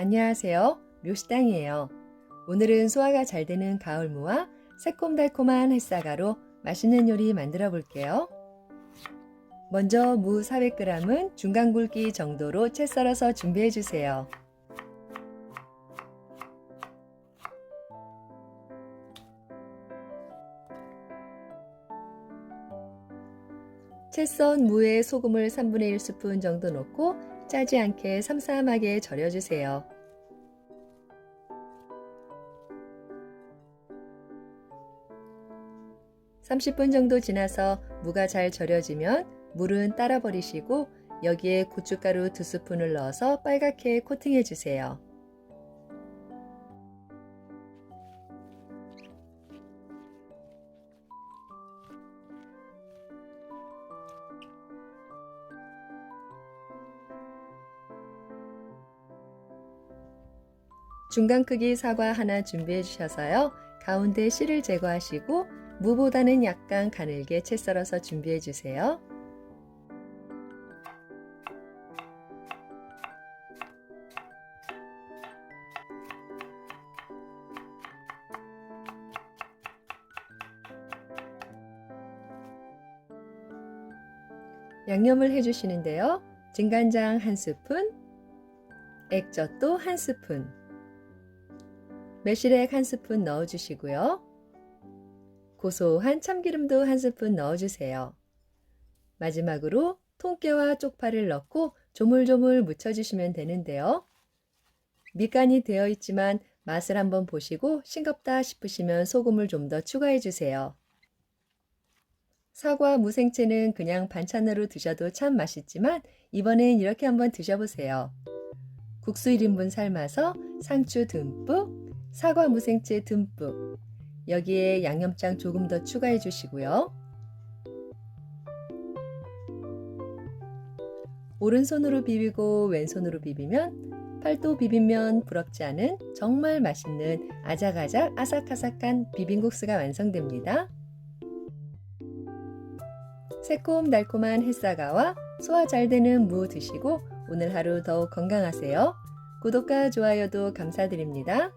안녕하세요. 묘시땅이에요. 오늘은 소화가 잘 되는 가을무와 새콤달콤한 햇사과로 맛있는 요리 만들어 볼게요. 먼저 무 400g은 중간 굵기 정도로 채 썰어서 준비해 주세요. 채 썬 무에 소금을 3분의 1스푼 정도 넣고 짜지 않게 삼삼하게 절여주세요. (30분) 정도 지나서 무가 잘 절여지면 물은 따라 버리시고 여기에 고춧가루 두 스푼을 넣어서 빨갛게 코팅해 주세요. 중간 크기 사과 하나 준비해 주셔서요. 가운데 씨를 제거하시고 무보다는 약간 가늘게 채 썰어서 준비해 주세요. 양념을 해주시는데요. 진간장 한 스푼, 액젓도 한 스푼, 매실액 한 스푼 넣어주시고요. 고소한 참기름도 한 스푼 넣어주세요. 마지막으로 통깨와 쪽파를 넣고 조물조물 묻혀주시면 되는데요. 밑간이 되어 있지만 맛을 한번 보시고 싱겁다 싶으시면 소금을 좀 더 추가해 주세요. 사과 무생채는 그냥 반찬으로 드셔도 참 맛있지만 이번엔 이렇게 한번 드셔보세요. 국수 1인분 삶아서 상추 듬뿍, 사과 무생채 듬뿍, 여기에 양념장 조금 더 추가해 주시고요. 오른손으로 비비고 왼손으로 비비면 팔도 비빔면 부럽지 않은 정말 맛있는 아작아작 아삭아삭한 비빔국수가 완성됩니다. 새콤달콤한 햇사과와 소화 잘 되는 무 드시고 오늘 하루 더욱 건강하세요. 구독과 좋아요도 감사드립니다.